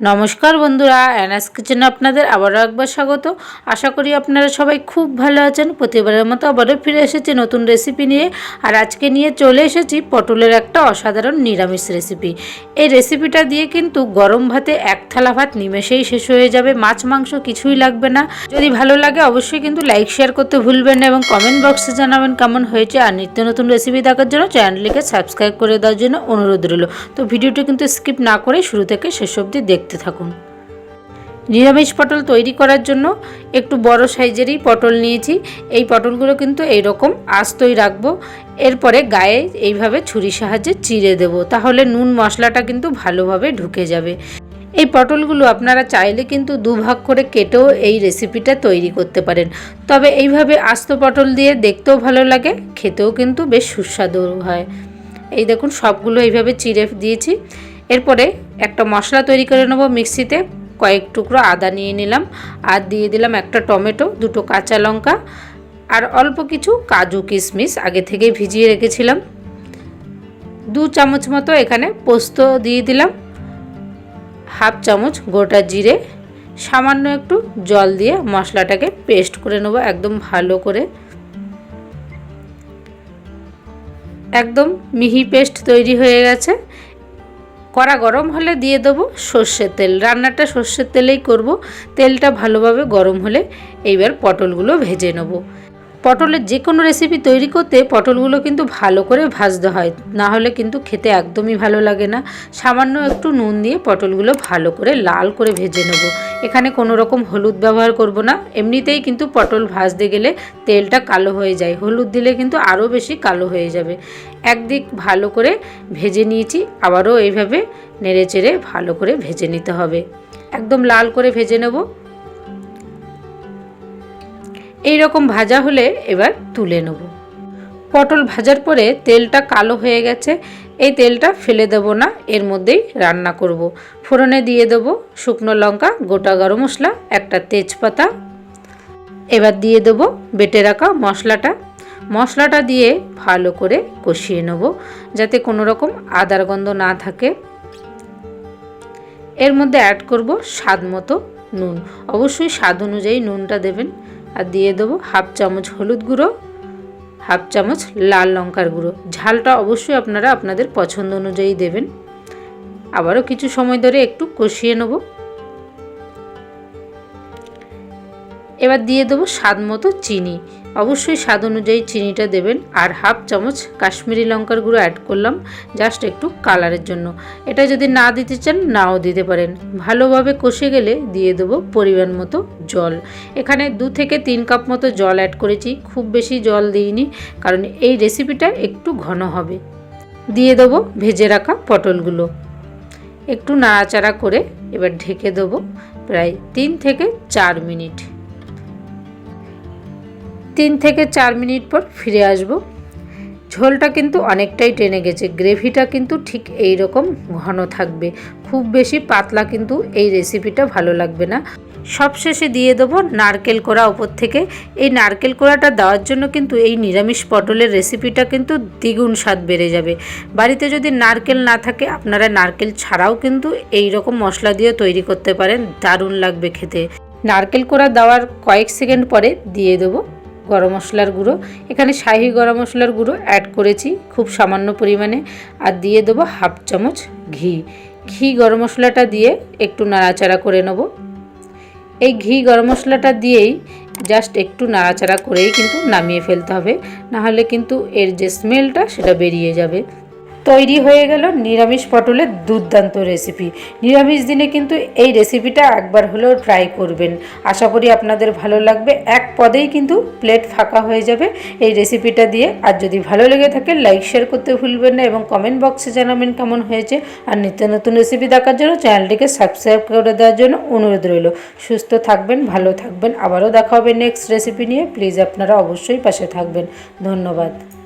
নমস্কার বন্ধুরা অ্যানাস কিচেনে আপনাদের আবারও একবার স্বাগত। আশা করি আপনারা সবাই খুব ভালো আছেন। প্রতিবারের মতো আবারও ফিরে এসেছি নতুন রেসিপি নিয়ে। আর আজকে নিয়ে চলে এসেছি পটলের একটা অসাধারণ নিরামিষ রেসিপি এই রেসিপিটা দিয়ে কিন্তু গরম ভাতে এক থালা ভাত নিমেষেই শেষ হয়ে যাবে। মাছ, মাংস কিছুই লাগবে না। যদি ভালো লাগে অবশ্যই কিন্তু লাইক শেয়ার করতে ভুলবেন না এবং কমেন্ট বক্সে জানাবেন কেমন হয়েছে। আর নিত্য নতুন রেসিপি দেখার জন্য চ্যানেলটিকে সাবস্ক্রাইব করে দেওয়ার জন্য অনুরোধ রইল। তো ভিডিওটি কিন্তু স্কিপ না করে শুরু থেকে শেষ অবধি দেখতে থাকুন। নিরামিষ পটল তৈরি করার জন্য একটু বড় সাইজেরই পটল নিয়েছি। এই পটলগুলো কিন্তু এইরকম আস্তই রাখব। এরপরে গায়ে এইভাবে ছুরি সাহায্যে চিড়ে দেব। তাহলে নুন মশলাটা কিন্তু ভালোভাবে ঢুকে যাবে। এই পটলগুলো আপনারা চাইলে কিন্তু দুভাগ করে কেটেও এই রেসিপিটা তৈরি করতে পারেন। তবে এইভাবে আস্ত পটল দিয়ে দেখতেও ভালো লাগে, খেতেও কিন্তু বেশ সুস্বাদু হয়। এই দেখুন, সবগুলো এইভাবে চিড়ে দিয়েছি। এরপরে একটা মশলা তৈরি করে নেব মিক্সিতে। কয়েক টুকরো আদা নিয়ে নিলাম। আর দিয়ে দিলাম একটা টমেটো, দুটো কাঁচা লঙ্কা আর অল্প কিছু কাজু কিশমিশ আগে থেকেই ভিজিয়ে রেখেছিলাম। দু চামচ মতো এখানে পোস্ত দিয়ে দিলাম। হাফ চামচ গোটা জিরে, সামান্য একটু জল দিয়ে মশলাটাকে পেস্ট করে নেব একদম ভালো করে। একদম মিহি পেস্ট তৈরি হয়ে গেছে। কড়া গরম হলে দিয়ে দেবো সর্ষের তেল। রান্নাটা সর্ষের তেলেই করব। তেলটা ভালোভাবে গরম হলে এইবার পটলগুলো ভেজে নেব। পটলের যে কোনো রেসিপি তৈরি করতে পটলগুলো কিন্তু ভালো করে ভাজতে হয়। না হলে কিন্তু খেতে একদমই ভালো লাগে না। সামান্য একটু নুন দিয়ে পটলগুলো ভালো করে লাল করে ভেজে নেব। এখানে কোনো রকম হলুদ ব্যবহার করব না। এমনিতেই কিন্তু পটল ভাজতে গেলে তেলটা কালো হয়ে যায়। হলুদ দিলে কিন্তু আরও বেশি কালো হয়ে যাবে। একদিক ভালো করে ভেজে নিয়েছি। আবারও এইভাবে নেড়ে চেড়ে ভালো করে ভেজে নিতে হবে। একদম লাল করে ভেজে নেব। এই রকম ভাজা হলে এবার তুলে নেব। পটল ভাজার পরে তেলটা কালো হয়ে গেছে, এই তেলটা ফেলে দেব না, এর মধ্যেই রান্না করব। ফোড়নে দিয়ে দেব শুকনো লঙ্কা, গোটা গরম মশলা, একটা তেজপাতা। এবার দিয়ে দেব বেটে রাখা মশলাটা। মশলাটা দিয়ে ভালো করে কষিয়ে নেব, যাতে কোনো রকম আদার গন্ধ না থাকে। এর মধ্যে অ্যাড করব স্বাদ মতো নুন। অবশ্যই স্বাদ অনুযায়ী নুনটা দেবেন। আর দিয়ে দেবো হাফ চামচ হলুদ গুঁড়ো, হাফ চামচ লাল লঙ্কার গুঁড়ো। ঝালটা অবশ্যই আপনারা আপনাদের পছন্দ অনুযায়ী দেবেন। আবারও কিছু সময় ধরে একটু কষিয়ে নেব। এবার দিয়ে দেবো স্বাদ মতো চিনি। অবশ্যই স্বাদ অনুযায়ী চিনিটা দেবেন। আর হাফ চামচ কাশ্মীরি লঙ্কার গুঁড়ো অ্যাড করলাম জাস্ট একটু কালারের জন্য। এটা যদি না দিতে চান, নাও দিতে পারেন। ভালোভাবে কষে গেলে দিয়ে দেবো পরিমাণ মতো জল। এখানে দু থেকে তিন কাপ মতো জল অ্যাড করেছি। খুব বেশি জল দিইনি, কারণ এই রেসিপিটা একটু ঘন হবে। দিয়ে দেবো ভেজে রাখা পটলগুলো। একটু নাড়াচাড়া করে এবার ঢেকে দেবো প্রায় তিন থেকে চার মিনিট। তিন থেকে চার মিনিট পর ফিরে আসব। ঝোলটা কিন্তু অনেকটাই টেনে গেছে। গ্রেভিটা কিন্তু ঠিক এই রকম ঘন থাকবে। খুব বেশি পাতলা কিন্তু এই রেসিপিটা ভালো লাগবে না। সবশেষে দিয়ে দেবো নারকেল কোড়া ওপর থেকে। এই নারকেল কোড়াটা দেওয়ার জন্য কিন্তু এই নিরামিষ পটলের রেসিপিটা কিন্তু দ্বিগুণ স্বাদ বেড়ে যাবে। বাড়িতে যদি নারকেল না থাকে, আপনারা নারকেল ছাড়াও কিন্তু এই রকম মশলা দিয়ে তৈরি করতে পারেন। দারুণ লাগবে খেতে। নারকেল কোড়া দেওয়ার কয়েক সেকেন্ড পরে দিয়ে দেবো। গরম মশলার গুঁড়ো। এখানে শাহি গরম মশলার গুঁড়ো অ্যাড করেছি খুব সামান্য পরিমাণে। আর দিয়ে দেবো হাফ চামচ ঘি। ঘি গরম মশলাটা দিয়ে একটু নাড়াচাড়া করে নেব। এই ঘি গরম মশলাটা দিয়েই জাস্ট একটু নাড়াচাড়া করেই কিন্তু নামিয়ে ফেলতে হবে। নাহলে কিন্তু এর যে স্মেলটা সেটা বেরিয়ে যাবে। তৈরি হয়ে গেল নিরামিষ পটলের দুর্দান্ত রেসিপি। নিরামিষ দিনে কিন্তু এই রেসিপিটা একবার হলেও ট্রাই করবেন। আশা করি আপনাদের ভালো লাগবে। এক পদেই কিন্তু প্লেট ফাঁকা হয়ে যাবে এই রেসিপিটা দিয়ে। আর যদি ভালো লেগে থাকে লাইক শেয়ার করতে ভুলবেন না এবং কমেন্ট বক্সে জানাবেন কেমন হয়েছে। আর নিত্য নতুন রেসিপি দেখার জন্য চ্যানেলটিকে সাবস্ক্রাইব করে দেওয়ার জন্য অনুরোধ রইল। সুস্থ থাকবেন, ভালো থাকবেন। আবারও দেখা হবে নেক্সট রেসিপি নিয়ে। প্লিজ আপনারা অবশ্যই পাশে থাকবেন। ধন্যবাদ।